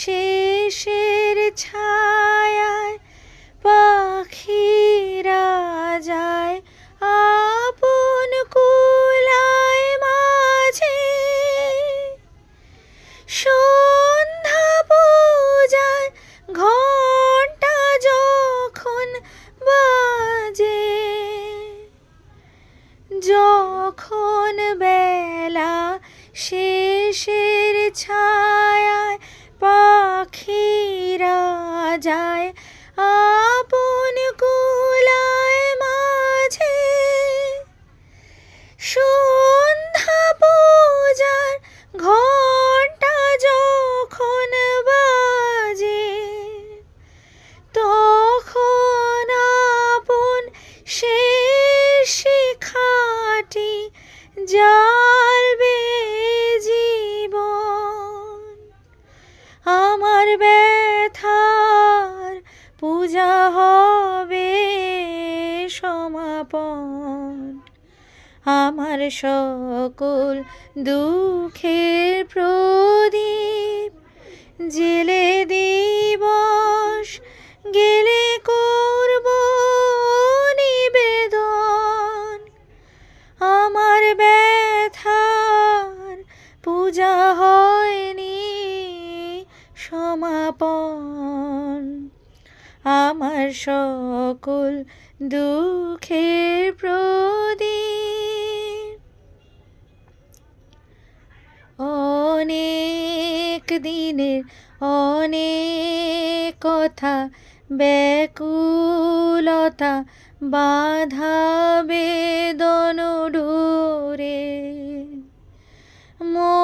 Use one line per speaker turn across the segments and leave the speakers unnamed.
শেষের ছায়ায় পাখিরা যায়, আপন কুলায় মাঝে। সন্ধ্যা পূজার ঘণ্টা যখন বাজে। যখন বেলা শেষের ছায়ায় শেষ শিখাটি জ্বালবে জীবন। আমার ব্যথার পূজা হবে সমাপন। আমার সকল দুঃখের প্রদীপ পূজা হয়নি, সমাপন। আমার সকল দুঃখের প্রদীপ। অনেক দিনের অনেক কথা, ব্যাকুলতা, বাধা, বেদন, ডোরে। মনের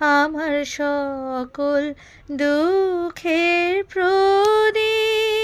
আমার সকল দুঃখের প্রদীপ